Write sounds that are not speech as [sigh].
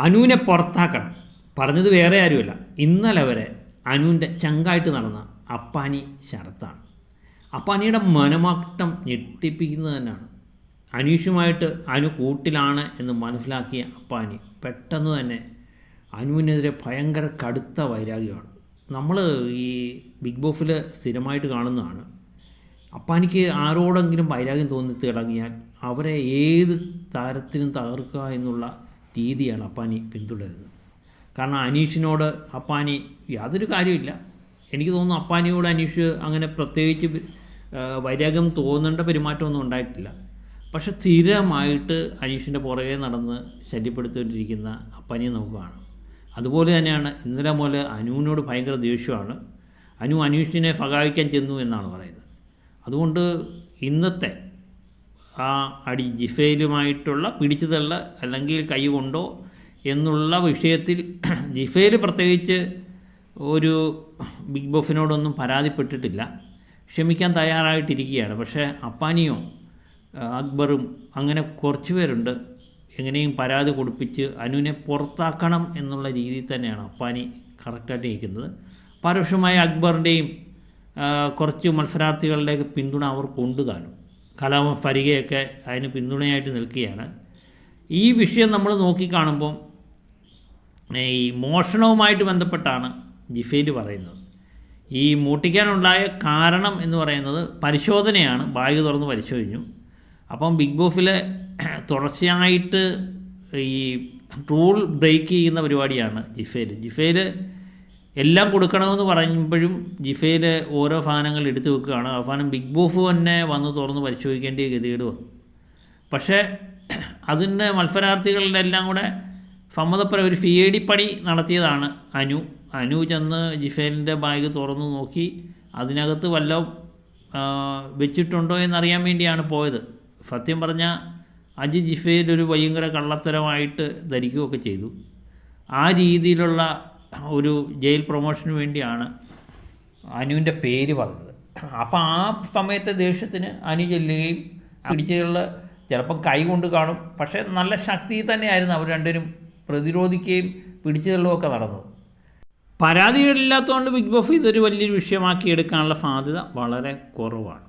അനുവിനെ പുറത്താക്കണം. പറഞ്ഞത് വേറെ ആരുമല്ല. ഇന്നലെ വരെ അനുവിന്റെ ചങ്കായിട്ട് നടന്ന അപ്പാനി ശരത്താണ്. അപ്പാനിയുടെ മനമാട്ടം ഞെട്ടിപ്പിക്കുന്നത് തന്നെയാണ്. അനീഷുമായിട്ട് അനു കൂട്ടിലാണ് എന്ന് മനസ്സിലാക്കിയ അപ്പാനി പെട്ടെന്ന് തന്നെ അനുവിനെതിരെ ഭയങ്കര കടുത്ത വൈരാഗ്യമാണ്. നമ്മൾ ഈ ബിഗ് ബോസിൽ സ്ഥിരമായിട്ട് കാണുന്നതാണ്. അപ്പാനിക്ക് ആരോടെങ്കിലും വൈരാഗ്യം തോന്നി തുടങ്ങിയാൽ അവരെ ഏത് താരത്തിനും തകർക്കുക എന്നുള്ള രീതിയാണ് അപ്പാനി പിന്തുടരുന്നത്. കാരണം അനീഷിനോട് അപ്പാനി യാതൊരു കാര്യമില്ല എനിക്ക് തോന്നുന്നു അപ്പാനിയോട് അനീഷ് അങ്ങനെ പ്രത്യേകിച്ച് വൈരാഗ്യം തോന്നേണ്ട പെരുമാറ്റമൊന്നും ഉണ്ടായിട്ടില്ല. പക്ഷെ സ്ഥിരമായിട്ട് അനീഷിന്റെ പുറകെ നടന്ന് ശല്യപ്പെടുത്തിക്കൊണ്ടിരിക്കുന്ന അപ്പാനിയെ നമുക്ക് കാണാം. അതുപോലെ തന്നെയാണ് ഇന്നലെ പോലെ അനുവിനോട് ഭയങ്കര ദേഷ്യമാണ്. അനു അനീഷിനെ ഫകാവിക്കാൻ ചെന്നു എന്നാണ് പറയുന്നത്. അതുകൊണ്ട് ഇന്നത്തെ ആ അടി ജിഫയിലുമായിട്ടുള്ള പിടിച്ചു തള്ള അല്ലെങ്കിൽ കൈ കൊണ്ടോ എന്നുള്ള വിഷയത്തിൽ [clears throat] ജിഫയിൽ പ്രത്യേകിച്ച് ഒരു ബിഗ് ബോസിനോടൊന്നും പരാതിപ്പെട്ടിട്ടില്ല. ക്ഷമിക്കാൻ തയ്യാറായിട്ടിരിക്കുകയാണ്. പക്ഷേ അപ്പാനിയോ അക്ബറും അങ്ങനെ കുറച്ച് പേരുണ്ട്. എങ്ങനെയും പരാതി കൊടുപ്പിച്ച് അനുവിനെ പുറത്താക്കണം എന്നുള്ള രീതിയിൽ തന്നെയാണ് അപ്പാനി കറക്റ്റായിട്ട് നിൽക്കുന്നത് പരോക്ഷമായ അക്ബറിന്റെയും കുറച്ച് മത്സരാർത്ഥികളുടെയൊക്കെ പിന്തുണ അവർ കൊണ്ടു താനും. കലാമ ഫരികയൊക്കെ അതിന് പിന്തുണയായിട്ട് നിൽക്കുകയാണ്. ഈ വിഷയം നമ്മൾ നോക്കിക്കാണുമ്പം ഈ മോഷണവുമായിട്ട് ബന്ധപ്പെട്ടാണ് ജിഫയിൽ പറയുന്നത്. ഈ മൂട്ടിക്കാനുണ്ടായ കാരണം എന്ന് പറയുന്നത് പരിശോധനയാണ്. ബാഗ് തുറന്ന് പരിശോധിച്ചു. അപ്പം ബിഗ് ബോസിലെ തുടർച്ചയായിട്ട് ഈ റൂൾ ബ്രേക്ക് ചെയ്യുന്ന പരിപാടിയാണ് ജിഫയിൽ ജിഫയിൽ എല്ലാം കൊടുക്കണമെന്ന് പറയുമ്പോഴും ജിഫയിൽ ഓരോ ഫാനങ്ങൾ എടുത്തു വെക്കുകയാണ്. അവസാനം ബിഗ് ബോഫ് തന്നെ വന്ന് തുറന്ന് പരിശോധിക്കേണ്ട ഗതികേട് വന്നു. പക്ഷേ അതിന് മത്സരാർത്ഥികളുടെ എല്ലാം കൂടെ സമ്മതപ്ര ഒരു സി ഐ ഡി പണി നടത്തിയതാണ് അനു. അനു ചെന്ന് ജിഫേലിന്റെ ബാഗ് തുറന്നു നോക്കി അതിനകത്ത് വല്ലതും ആ, വെച്ചിട്ടുണ്ടോ എന്നറിയാൻ വേണ്ടിയാണ് പോയത്. സത്യം പറഞ്ഞാൽ അജി ജിഫേൽ ഒരു ഭയങ്കര കള്ളത്തരമായിട്ട് ധരിക്കുകയൊക്കെ ചെയ്തു. ആ രീതിയിലുള്ള ഒരു ജയിൽ പ്രൊമോഷന് വേണ്ടിയാണ് അനുവിന്റെ പേര് പറഞ്ഞത് അപ്പോൾ ആ സമയത്തെ ദേഷ്യത്തിന് അനു ചെല്ലുകയും പിടിച്ചുള്ള ചിലപ്പം കൈ കൊണ്ട് കാണും. പക്ഷേ നല്ല ശക്തി തന്നെയായിരുന്നു അവർ രണ്ടുപേരും പ്രതിരോധിക്കുകയും പിടിച്ചുതള്ളുമൊക്കെ നടന്നത്. പരാതികളില്ലാത്തതുകൊണ്ട് ബിഗ് ബോസ് ഇതൊരു വലിയൊരു വിഷയമാക്കി എടുക്കാനുള്ള സാധ്യത വളരെ കുറവാണ്.